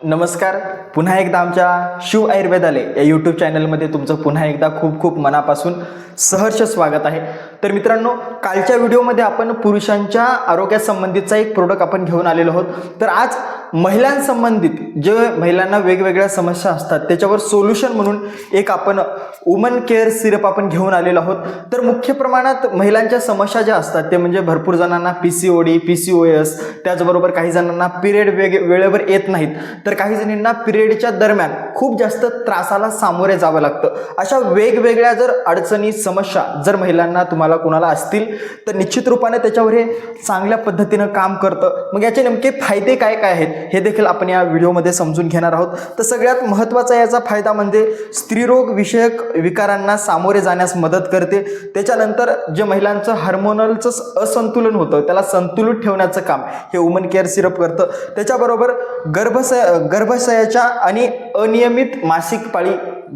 नमस्कार. पुन्हा एकदा आमच्या शिव आयुर्वेदालय या यूट्यूब चॅनलमध्ये तुमचं पुन्हा एकदा खूप खूप मनापासून सहर्ष स्वागत आहे. तर मित्रांनो कालच्या व्हिडिओमध्ये आपण पुरुषांच्या आरोग्यासंबंधीचा एक प्रोडक्ट आपण घेऊन आलेलो आहोत. तर आज महिलांसंबंधित जे महिलांना वेगवेगळ्या समस्या असतात त्याच्यावर सोल्युशन म्हणून एक आपण वुमन केअर सिरप आपण घेऊन आलेलो आहोत. तर मुख्य प्रमाणात महिलांच्या समस्या ज्या असतात ते म्हणजे भरपूर जणांना P C O D P C O S त्याचबरोबर काही जणांना पिरियड वेग वेळेवर येत नाहीत. तर काही जणींना पिरियडच्या दरम्यान खूप जास्त त्रासाला सामोरे जावं लागतं. अशा वेगवेगळ्या जर अडचणी समस्या जर महिलांना तुम्हाला कोणाला असतील तर निश्चित रूपाने त्याच्यावर हे चांगल्या पद्धतीनं काम करतं. मग याचे नेमके फायदे काय काय आहेत? हे देखील आपण या व्हिडिओमध्ये समजून घेणार आहोत. तर सगळ्यात महत्त्वाचा याचा फायदा म्हणजे स्त्रीरोग विषयक विकारांना सामोरे जाण्यास मदत करते. त्याच्यानंतर जे महिलांचं हार्मोनलचं असंतुलन होतं त्याला संतुलित ठेवण्याचं काम हे वुमन केअर सिरप करतं. त्याच्याबरोबर गर्भशय गर्भाशयाच्या आणि अनियमित मासिक पाळी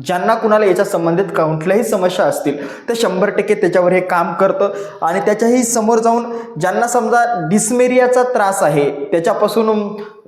ज्यांना कुणाला याच्या संबंधित कुठल्याही समस्या असतील तर शंभर टक्के त्याच्यावर हे काम करतं. आणि त्याच्याही समोर जाऊन ज्यांना समजा डिस्मेरियाचा त्रास आहे त्याच्यापासून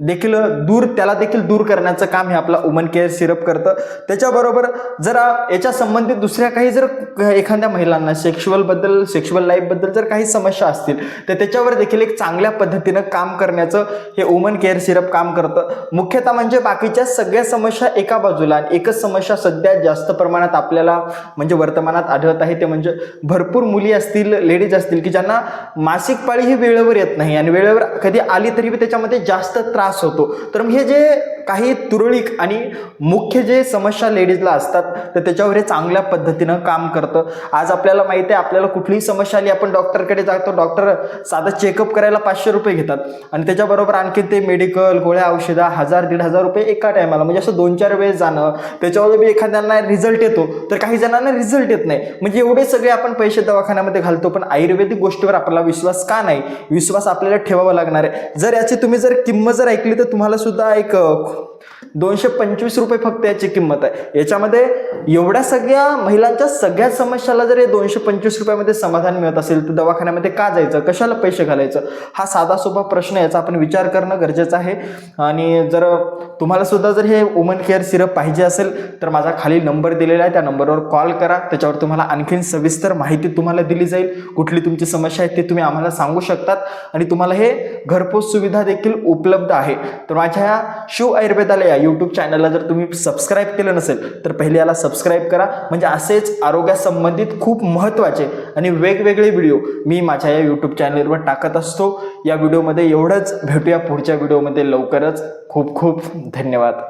देखील दूर त्याला देखील दूर करण्याचं काम हे आपला वुमन केअर सिरप करतं. त्याच्याबरोबर जरा याच्या संबंधित दुसऱ्या काही जर एखाद्या महिलांना सेक्शुअलबद्दल सेक्शुअल लाईफबद्दल जर काही समस्या असतील तर त्याच्यावर देखील एक चांगल्या पद्धतीनं काम करण्याचं हे वुमन केअर सिरप काम करतं. मुख्यतः म्हणजे बाकीच्या सगळ्या समस्या एका बाजूला आणि एकच समस्या सध्या जास्त प्रमाणात आपल्याला म्हणजे वर्तमानात आढळत आहे ते म्हणजे भरपूर मुली असतील लेडीज असतील की ज्यांना मासिक पाळी ही वेळेवर येत नाही आणि वेळेवर कधी आली तरी त्याच्यामध्ये जास्त त्रास होतो. तर हे जे काही तुरळीक आणि मुख्य जे समस्या लेडीजला असतात तर त्याच्यावर हे चांगल्या पद्धतीनं काम करतं. आज आपल्याला माहिती आहे आपल्याला कुठलीही समस्या आली आपण डॉक्टरकडे जातो डॉक्टर साधं चेकअप करायला पाचशे रुपये घेतात. आणि त्याच्याबरोबर आणखी ते मेडिकल गोळ्या औषधा हजार दीड हजार रुपये एका टायमाला म्हणजे असं दोन चार वेळेस जाणं त्याच्यावर बी एखाद्यांना रिझल्ट येतो तर काही जणांना रिझल्ट येत नाही. म्हणजे एवढे सगळे आपण पैसे दवाखान्यामध्ये घालतो पण आयुर्वेदिक गोष्टीवर आपला विश्वास का नाही? विश्वास आपल्याला ठेवावा लागणार आहे. जर याची तुम्ही जर किंमत जर ऐकली तर तुम्हाला सुद्धा एक दोनशे पंचवीस रुपये फक्त याची किंमत आहे. याच्यामध्ये एवढ्या सगळ्या महिलांच्या सगळ्या समस्याला जर हे दोनशे पंचवीस रुपयामध्ये समाधान मिळत असेल तर दवाखान्यामध्ये का जायचं? कशाला पैसे घालायचं? हा साधा सोपा प्रश्न याचा आपण विचार करणं गरजेचं आहे. आणि जर तुम्हाला सुद्धा जर हे वुमन केअर सिरप पाहिजे असेल तर माझा खाली नंबर दिलेला आहे. त्या नंबरवर कॉल करा. त्याच्यावर तुम्हाला आणखीन सविस्तर माहिती तुम्हाला दिली जाईल. कुठली तुमची समस्या आहे ते तुम्ही आम्हाला सांगू शकतात. आणि तुम्हाला हे घरपोच सुविधा देखील उपलब्ध आहे. तर माझ्या या शिव आयुर्वेदाला या यूट्यूब चॅनलला जर तुम्ही सबस्क्राईब केलं नसेल तर पहिले याला सबस्क्राईब करा. म्हणजे असेच आरोग्यासंबंधित खूप महत्त्वाचे आणि वेगवेगळे व्हिडिओ मी माझ्या या यूट्यूब चॅनलवर टाकत असतो. या व्हिडिओमध्ये एवढंच. भेटूया पुढच्या व्हिडिओमध्ये लवकरच. खूप खूप धन्यवाद.